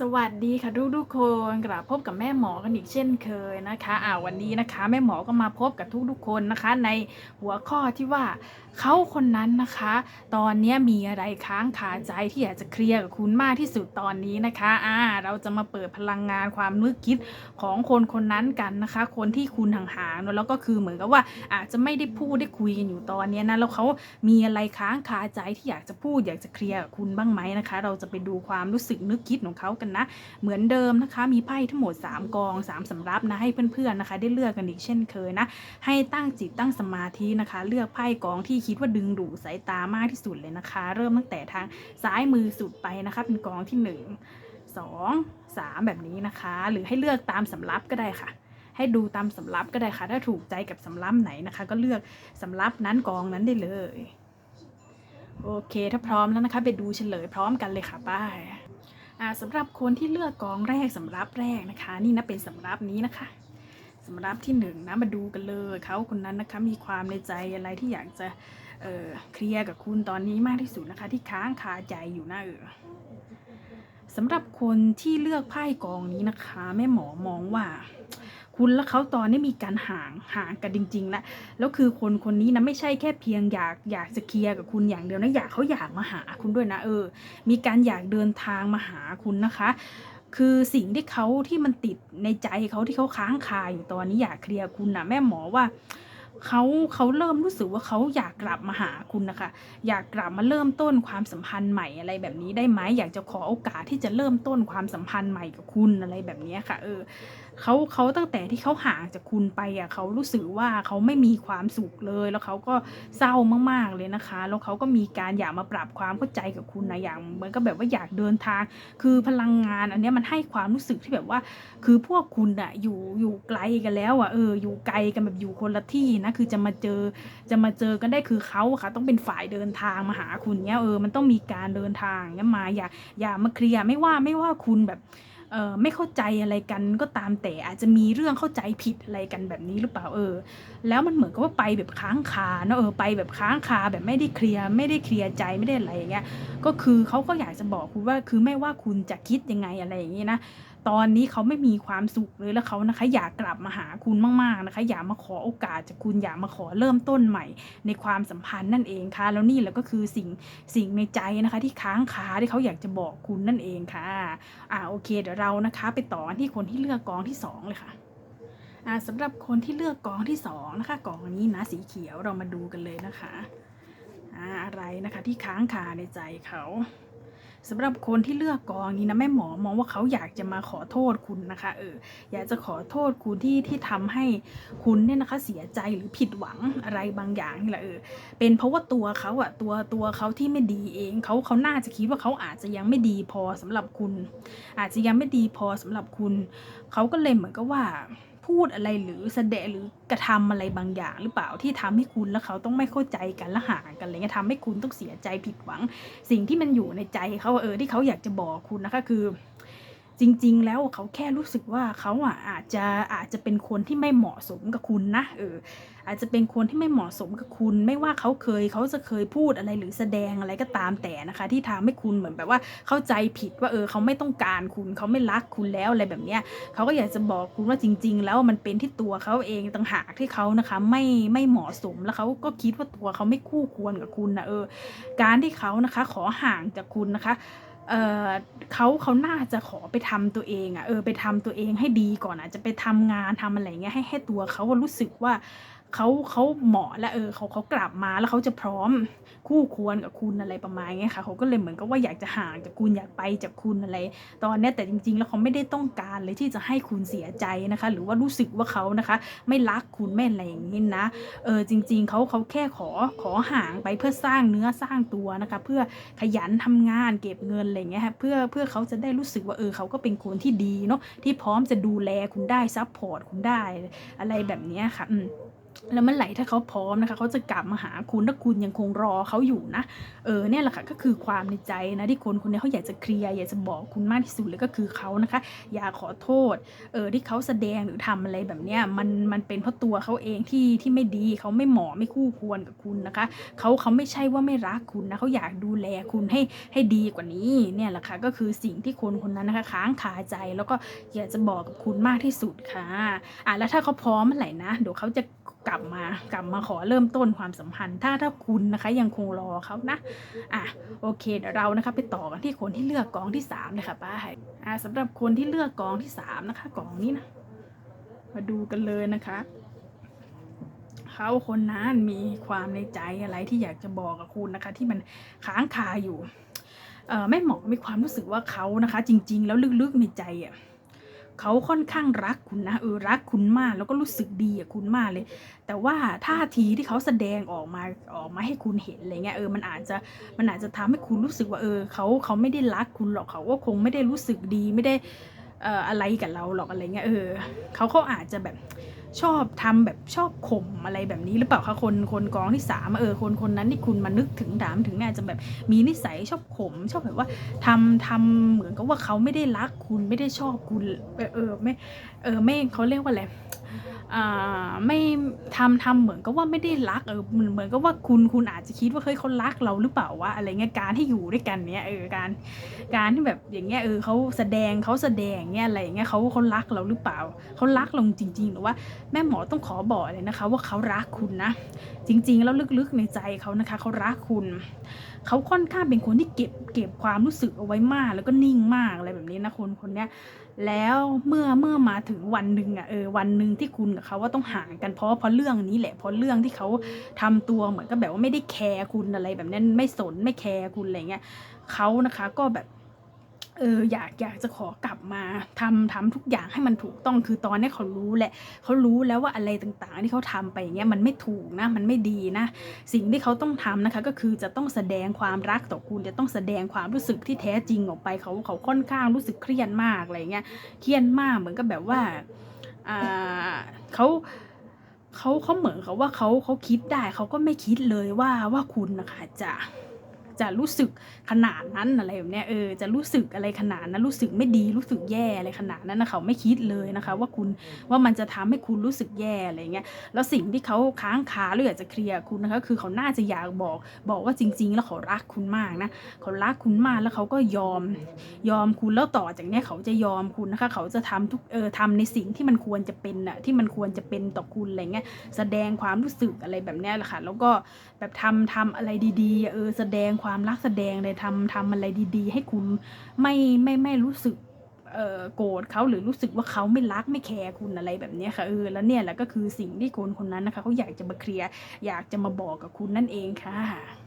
สวัสดีค่ะทุกทุกๆคนกลับพบกับแม่หมอกันอีกเช่นเคยนะคะอ่าวันนี้นะคะ แม่หมอก็มาพบกับทุกทุกๆคนนะคะ ในหัวข้อที่ว่าเขาคนนั้นนะคะ ตอนนี้มีอะไรค้างคาใจที่อยากจะเคลียร์กับคุณมากที่สุดตอนนี้นะคะอ่าเราจะมาเปิดพลังงานความนึกคิดของคนคนนั้นกันนะคะ คนที่คุณห่างๆแล้วก็คือเหมือนกับว่าอาจจะไม่ได้พูดได้คุยกันอยู่ตอนนี้นะแล้วเขามีอะไรค้างคาใจที่อยากจะพูดอยากจะเคลียร์กับคุณบ้างไหมนะคะ เราจะไปดูความรู้สึกนึกคิดของเขากันนะ เหมือนเดิมนะคะ มีไพ่ทั้งหมด 3 กอง 3 สำรับนะให้เพื่อนๆนะคะ ได้เลือกกันอีกเช่นเคยนะ ให้ตั้งจิตตั้งสมาธินะคะ เลือกไพ่กองที่คิดว่าดึงดูดสายตามากที่สุดเลยนะคะ เริ่มตั้งแต่ทางซ้ายมือสุดไปนะคะ เป็นกองที่ 1 2 3 แบบนี้นะคะ หรือให้เลือกตามสำรับก็ได้ค่ะให้ดูตามสำรับก็ได้ค่ะ ถ้าถูกใจกับสำรับไหนนะคะ ก็เลือกสำรับนั้นกองนั้นได้เลย โอเค ถ้าพร้อมแล้วนะคะ ไปดูเฉลยพร้อมกันเลยค่ะป้ายอ่า สำหรับคนที่เลือกกองแรกสำรับแรกนะคะ นี่นะเป็นสำรับนี้นะคะสำรับที่หนึ่งนะมาดูกันเลยเขาคนนั้นนะคะมีความในใจอะไรที่อยากจะเเคลียร์กับคุณตอนนี้มากที่สุดนะคะ ที่ค้างคาใจอยู่นะเออสำหรับคนที่เลือกไพ่กองนี้นะคะ แม่หมอมองว่า คุณและเขาตอนนี้มีการห่างห่างกันจริงๆแล้วแล้วคือคนคนนี้นะไม่ใช่แค่เพียงอยากอยากจะเคลียร์กับคุณอย่างเดียวนะอยากเขาอยากมาหาคุณด้วยนะเออ มีการอยากเดินทางมาหาคุณนะคะ คือสิ่งที่เขาที่มันติดในใจเขาที่เขาค้างคาอยู่ตอนนี้อยากเคลียร์คุณนะแม่หมอว่าเขาเขาเริ่มรู้สึกว่าเขาอยากกลับมาหาคุณนะคะ อยากกลับมาเริ่มต้นความสัมพันธ์ใหม่อะไรแบบนี้ได้ไหมอยากจะขอโอกาสที่จะเริ่มต้นความสัมพันธ์ใหม่กับคุณอะไรแบบนี้ค่ะ เออ เขาเขาตั้งแต่ที่เขาห่างจากคุณไปอะเขารู้สึกว่าเขาไม่มีความสุขเลย แล้วเขาก็เศร้ามากๆเลยนะคะ แล้วเขาก็มีการอยากมาปรับความเข้าใจกับคุณนะอย่างเหมือนกับแบบว่าอยากเดินทาง คือพลังงานอันนี้มันให้ความรู้สึกที่แบบว่า คือพวกคุณอะอยู่อยู่ไกลกันแล้วอะเอออยู่ไกลกันแบบอยู่คนละที่นะคือจะมาเจอจะมาเจอกันได้คือเขาค่ะ ต้องเป็นฝ่ายเดินทางมาหาคุณเนี้ยเออมันต้องมีการเดินทางเนี้ยมาอย่าอย่ามาเคลียร์ไม่ว่าไม่ว่าคุณแบบ ไม่เข้าใจอะไรกันก็ตามแต่อาจจะมีเรื่องเข้าใจผิดอะไรกันแบบนี้หรือเปล่าเออ แล้วมันเหมือนกับว่าไปแบบค้างคาเนอะเออไปแบบค้างคาแบบไม่ได้เคลียร์ไม่ได้เคลียร์ใจไม่ได้อะไรอย่างเงี้ยก็คือเขาก็อยากจะบอกคุณว่าคือไม่ว่าคุณจะคิดยังไงอะไรอย่างเงี้ยนะ ตอนนี้เขาไม่มีความสุขเลยแล้วเขานะคะ อยากกลับมาหาคุณมากๆนะคะ อยากมาขอโอกาสจากคุณอยากมาขอเริ่มต้นใหม่ ในความสัมพันธ์นั่นเองค่ะ แล้วนี่แหละก็คือสิ่งสิ่งในใจนะคะ ที่ค้างคาที่เขาอยากจะบอกคุณนั่นเองค่ะอ่าโอเค เดี๋ยวเรานะคะ ไปต่อที่คนที่เลือกกองที่สองเลยค่ะอ่าสำหรับคนที่เลือกกองที่สองนะคะกองนี้นะสีเขียวเรามาดูกันเลยนะคะอ่าอะไรนะคะที่ค้างคาในใจเขา สำหรับคนที่เลือกกองนี้นะแม่หมอมองว่าเขาอยากจะมาขอโทษคุณนะคะเอออยากจะขอโทษคุณที่ที่ทำให้คุณเนี่ยนะคะเสียใจหรือผิดหวังอะไรบางอย่างนี่แหละเออเป็นเพราะว่าตัวเขาอะตัวตัวเขาที่ไม่ดีเองเขาเขาน่าจะคิดว่าเขาอาจจะยังไม่ดีพอสำหรับคุณ อาจจะยังไม่ดีพอสำหรับคุณ เขาก็เลยเหมือนกับว่า พูดอะไรหรือแสดงหรือกระทำอะไรบางอย่าง หรือเปล่าที่ทำให้คุณและเขาต้องไม่เข้าใจกันและห่างกันอะไรเงี้ยทำให้คุณต้องเสียใจผิดหวัง สิ่งที่มันอยู่ในใจเขาเออที่เขาอยากจะบอกคุณนะคะคือ จริง ๆ แล้วเขาแค่รู้สึกว่าเขาอะอาจจะอาจจะเป็นคนที่ไม่เหมาะสมกับคุณนะเอออาจจะเป็นคนที่ไม่เหมาะสมกับคุณ ไม่ว่าเขาเคยเขาจะเคยพูดอะไรหรือแสดงอะไรก็ตามแต่นะคะ ที่ทำให้คุณเหมือนแบบว่าเข้าใจผิดว่าเออเขาไม่ต้องการคุณเขาไม่รักคุณแล้วอะไรแบบเนี้ยเขาก็อยากจะบอกคุณว่าจริง ๆ แล้วมันเป็นที่ตัวเขาเองต่างหากที่เขานะคะ ไม่ไม่เหมาะสมแล้วเขาก็คิดว่าตัวเขาไม่คู่ควรกับคุณนะเออ การที่เขานะคะ ขอห่างจากคุณนะคะ เออเขาเขาน่าจะขอไปทำตัวเองอะ่ะเออไปทำตัวเองให้ดีก่อนอาจจะไปทำงานทำอะไรเงี้ยให้ให้ตัวเขารู้สึกว่าเขาเขาเหมาะและเออเขาเขากลับมาแล้วเขาจะพร้อมคู่ควรกับคุณอะไรประมาณเงี้ค่ะเขาก็เลยเหมือนกับว่าอยากจะห่างจากคุณอยากไปจากคุณอะไร ตอนนี้แต่จริง ๆ แล้วเขาไม่ได้ต้องการเลยที่จะให้คุณเสียใจนะคะ หรือว่ารู้สึกว่าเขานะคะ ไม่รักคุณไม่อะไรอย่างนี้นะเออจริง ๆเขาเขาแค่ขอขอห่างไปเพื่อสร้างเนื้อสร้างตัวนะคะ เพื่อขยันทำงานเก็บเงินอะไรเงี้ยค่ะเพื่อเพื่อเขาจะได้รู้สึกว่าเออเขาก็เป็นคนที่ดีเนาะที่พร้อมจะดูแลคุณได้ซัพพอร์ตคุณได้อะไรแบบนี้ค่ะอืม แล้วเมื่อไหร่ถ้าเขาพร้อมนะคะเขาจะกลับมาหาคุณถ้าคุณยังคงรอเขาอยู่นะเออเนี่ยแหละค่ะก็คือความในใจนะที่คนคนนี้เขาอยากจะเคลียร์อยากจะบอกคุณมากที่สุดเลยก็คือเขานะคะ อยากขอโทษเออที่เขาแสดงหรือทำอะไรแบบเนี้ยมันมันเป็นเพราะตัวเขาเองที่ที่ไม่ดีเขาไม่เหมาะไม่คู่ควรกับคุณนะคะเขาเขาไม่ใช่ว่าไม่รักคุณนะเขาอยากดูแลคุณให้ให้ดีกว่านี้เนี่ยแหละค่ะก็คือสิ่งที่คนคนนั้นนะคะค้างคาใจแล้วก็อยากจะบอกกับคุณมากที่สุดค่ะอะแล้วถ้าเขาพร้อมเมื่อไหร่นะเดี๋ยวเขาจะกลับมากลับมาขอเริ่มต้นความสัมพันธ์ ถ้าถ้าคุณนะคะยังคงรอเขานะอะโอเคเดี๋ยวเรานะคะไปต่อกันที่คนที่เลือกกองที่สามเลยค่ะป้าอะสำหรับคนที่เลือกกองที่สามนะคะกองนี้นะมาดูกันเลยนะคะเขาคนนั้นมีความในใจอะไรที่อยากจะบอกกับคุณนะคะ ที่มันค้างคาอยู่เออแม่หมอมีความรู้สึกว่าเขานะคะ จริง ๆ แล้วลึกๆในใจอะ เขาค่อนข้างรักคุณนะเออรักคุณมากแล้วก็รู้สึกดีกับคุณมากเลย แต่ว่าท่าทีที่เขาแสดงออกมาออกมาให้คุณเห็นอะไรเงี้ยเออมันอาจจะมันอาจจะทำให้คุณรู้สึกว่าเออเขาเขาไม่ได้รักคุณหรอกเขาก็คงไม่ได้รู้สึกดีไม่ได้เอ่ออะไรกับเราหรอกอะไรเงี้ยเออเขาเขาอาจจะแบบ ชอบทำแบบชอบข่มอะไรแบบนี้หรือเปล่าคะคนคนกองที่สามเออคนคนนั้นที่คุณมานึกถึงถามถึงเนี่ยจะแบบมีนิสัยชอบข่มชอบแบบว่าทำทำเหมือนกับว่าเขาไม่ได้รักคุณไม่ได้ชอบคุณเออไม่เออไม่เขาเรียกว่าอะไรอ่า ไม่ทำทำเหมือนกับว่าไม่ได้รักเออเหมือนเหมือนกับว่าคุณคุณอาจจะคิดว่าเฮ้ยเขารักเราหรือเปล่าวะอะไรเงี้ยการที่อยู่ด้วยกันเนี้ยเออการการที่แบบอย่างเงี้ยเออเขาแสดงเขาแสดงเงี้ยอะไรเงี้ยเขาเขารักเราหรือเปล่าเขารักเราจริง ๆ หรือว่าแม่หมอต้องขอบอกเลยนะคะ ว่าเขารักคุณนะ จริง ๆ แล้วลึกๆในใจเขานะคะเขารักคุณ เขาค่อนข้างเป็นคนที่เก็บเก็บความรู้สึกเอาไว้มาก แล้วก็นิ่งมากอะไรแบบนี้นะคนคนเนี้ยแล้วเมื่อเมื่อมาถึงวันหนึ่งอะเออวันหนึ่งที่คุณกับเขาว่าต้องห่างกันเพราะเพราะเรื่องนี้แหละเพราะเรื่องที่เขาทำตัวเหมือนกับแบบว่าไม่ได้แคร์คุณอะไรแบบนั้นไม่สนไม่แคร์คุณอะไรเงี้ยเขานะคะก็แบบ เอออยากอยากจะขอกลับมาทำทำทุกอย่างให้มันถูกต้องคือตอนนี้เขารู้แหละเขารู้แล้วว่าอะไรต่างๆ ที่เขาทำไปอย่างเงี้ยมันไม่ถูกนะมันไม่ดีนะ สิ่งที่เขาต้องทำนะคะ ก็คือจะต้องแสดงความรักต่อคุณจะต้องแสดงความรู้สึกที่แท้จริงออกไปเขาเขาค่อนข้างรู้สึกเครียดมากอะไรเงี้ยเครียดมากเหมือนกับแบบว่าอ่าเขาเขาเขาเหมือนเขาว่าเขาเขาคิดได้เขาก็ไม่คิดเลยว่าว่าคุณนะคะจะ จะรู้สึกขนาดนั้นอะไรแบบเนี้ยเออจะรู้สึกอะไรขนาดนั้นรู้สึกไม่ดีรู้สึกแย่อะไรขนาดนั้นนะเขาไม่คิดเลยนะคะ ว่าคุณว่ามันจะทำให้คุณรู้สึกแย่อะไรเงี้ยแล้วสิ่งที่เขาค้างคาหรืออยากจะเคลียร์คุณนะคะคือเขาน่าจะอยากบอกบอกว่าจริง ๆ แล้วเขารักคุณมากนะเขารักคุณมากแล้วเขาก็ยอมยอมคุณแล้วต่อจากเนี้ยเขาจะยอมคุณนะคะ เขาจะทำทุกเออทำในสิ่งที่มันควรจะเป็นน่ะที่มันควรจะเป็นต่อคุณอะไรเงี้ยแสดงความรู้สึกอะไรแบบเนี้ยแหละค่ะแล้วก็แบบทำทำอะไรดีๆเออแสดงความความรักแสดงเลยทำทำอะไรดี ๆ ให้คุณไม่ไม่ไม่รู้สึกเอ่อโกรธเขาหรือรู้สึกว่าเขาไม่รักไม่แคร์คุณอะไรแบบนี้ค่ะเออแล้วเนี่ยแหละก็คือสิ่งที่คนคนนั้นนะคะเขาอยากจะมาเคลียร์อยากจะมาบอกกับคุณนั่นเองค่ะ